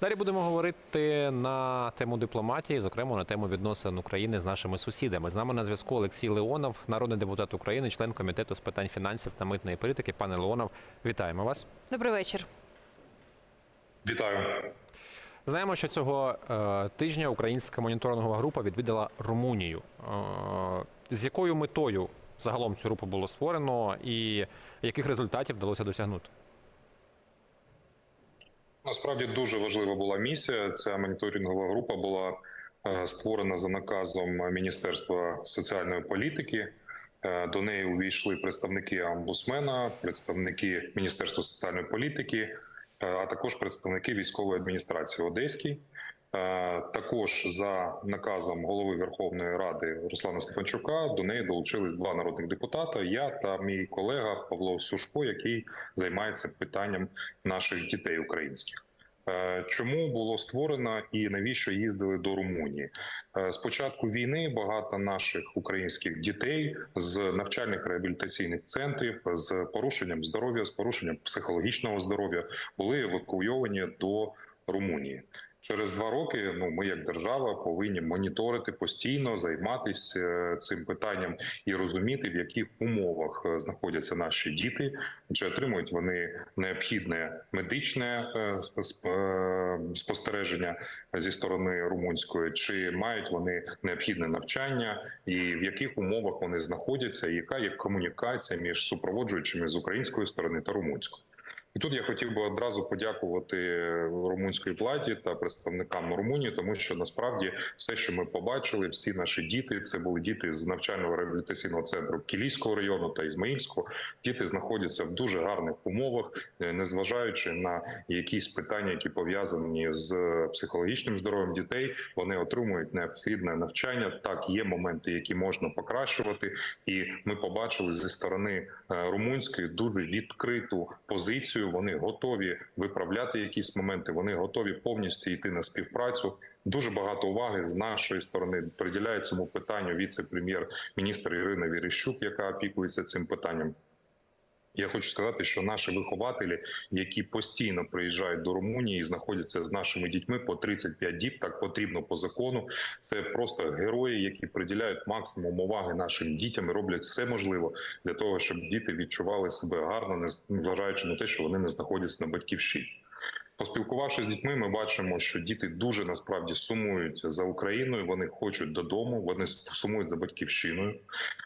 Далі будемо говорити на тему дипломатії, зокрема на тему відносин України з нашими сусідами. З нами на зв'язку Олексій Леонов, народний депутат України, член комітету з питань фінансів та митної політики. Пане Леонов, вітаємо вас. Добрий вечір. Вітаю. Знаємо, що цього е, тижня українська моніторингова група відвідала Румунію. Е, з якою метою загалом цю групу було створено, і яких результатів вдалося досягнути? Насправді дуже важлива була місія. Ця моніторингова група була е, створена за наказом Міністерства соціальної політики. Е, До неї увійшли представники омбусмена, представники Міністерства соціальної політики, е, а також представники військової адміністрації Одеській. Е, Також за наказом голови Верховної Ради Руслана Стефанчука до неї долучились два народних депутата: я та мій колега Павло Сушко, який займається питанням наших дітей українських. Е, Чому було створено і навіщо їздили до Румунії? Е, З початку війни багато наших українських дітей з навчальних реабілітаційних центрів з порушенням здоров'я, з порушенням психологічного здоров'я були евакуйовані до Румунії. Через два роки ну ми, як держава, повинні моніторити постійно, займатися е, цим питанням і розуміти, в яких умовах е, знаходяться наші діти, чи отримують вони необхідне медичне е, спостереження зі сторони румунської, чи мають вони необхідне навчання, і в яких умовах вони знаходяться, і яка є комунікація між супроводжуючими з української сторони та румунської. І тут я хотів би одразу подякувати румунській владі та представникам Румунії, тому що насправді все, що ми побачили, всі наші діти, це були діти з навчального реабілітаційного центру Кілійського району та Ізмаїльського. Діти знаходяться в дуже гарних умовах, е, незважаючи на якісь питання, які пов'язані з психологічним здоров'ям дітей. Вони отримують необхідне навчання. Так, є моменти, які можна покращувати, і ми побачили зі сторони е, румунської дуже відкриту позицію. Вони готові виправляти якісь моменти. Вони готові повністю йти на співпрацю. Дуже багато уваги з нашої сторони приділяє цьому питанню віце-прем'єр-міністр Ірина Віріщук, яка опікується цим питанням. Я хочу сказати, що наші вихователі, які постійно приїжджають до Румунії і знаходяться з нашими дітьми по 35 діб, так потрібно по закону. Це просто герої, які приділяють максимум уваги нашим дітям і роблять все можливе для того, щоб діти відчували себе гарно, не зважаючи на те, що вони не знаходяться на батьківщині. Поспілкувавшись з дітьми, ми бачимо, що діти дуже насправді сумують за Україною. Вони хочуть додому, вони сумують за батьківщиною.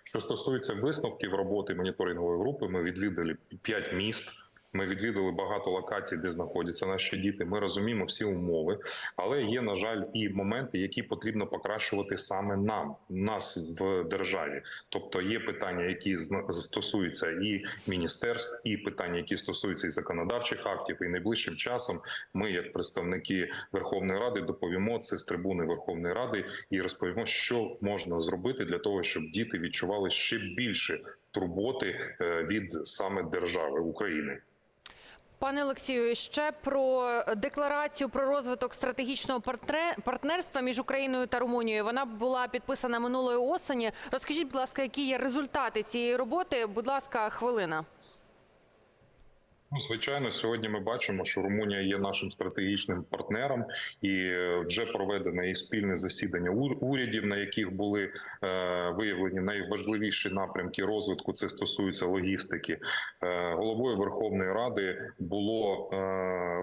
Що стосується висновків роботи моніторингової групи, ми відвідали 5 міст. Ми відвідали багато локацій, де знаходяться наші діти. Ми розуміємо всі умови, але є на жаль і моменти, які потрібно покращувати саме нам, нас в державі. Тобто є питання, які стосуються і міністерств, і питання, які стосуються і законодавчих актів. І найближчим часом ми, як представники Верховної Ради, доповімо це з трибуни Верховної Ради і розповімо, що можна зробити для того, щоб діти відчували ще більше турботи е, від саме держави України. Пане Олексію, ще про декларацію про розвиток стратегічного партнерства між Україною та Румунією. Вона була підписана минулої осені. Розкажіть, будь ласка, які є результати цієї роботи? Будь ласка, хвилина. Ну, звичайно, сьогодні ми бачимо, що Румунія є нашим стратегічним партнером, і е, вже проведено і спільне засідання ур- урядів, на яких були е, виявлені найважливіші напрямки розвитку. Це стосується логістики. Е, головою Верховної Ради було е,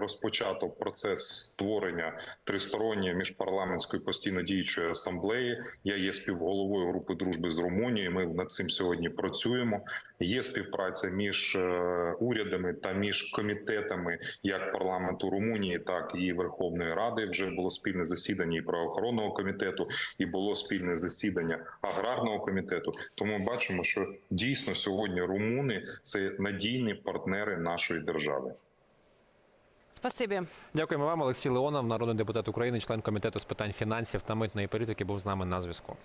розпочато процес створення тристоронньої міжпарламентської постійно діючої асамблеї. Я є співголовою групи дружби з Румунією. Ми над цим сьогодні працюємо. Є співпраця між урядами та між комітетами як парламенту Румунії, так і Верховної Ради. Вже було спільне засідання і правоохоронного комітету, і було спільне засідання аграрного комітету. Тому ми бачимо, що дійсно сьогодні румуни це надійні партнери нашої держави. Спасибі. Дякуємо вам, Олексій Леонов, народний депутат України, член комітету з питань фінансів та митної політики, був з нами на зв'язку.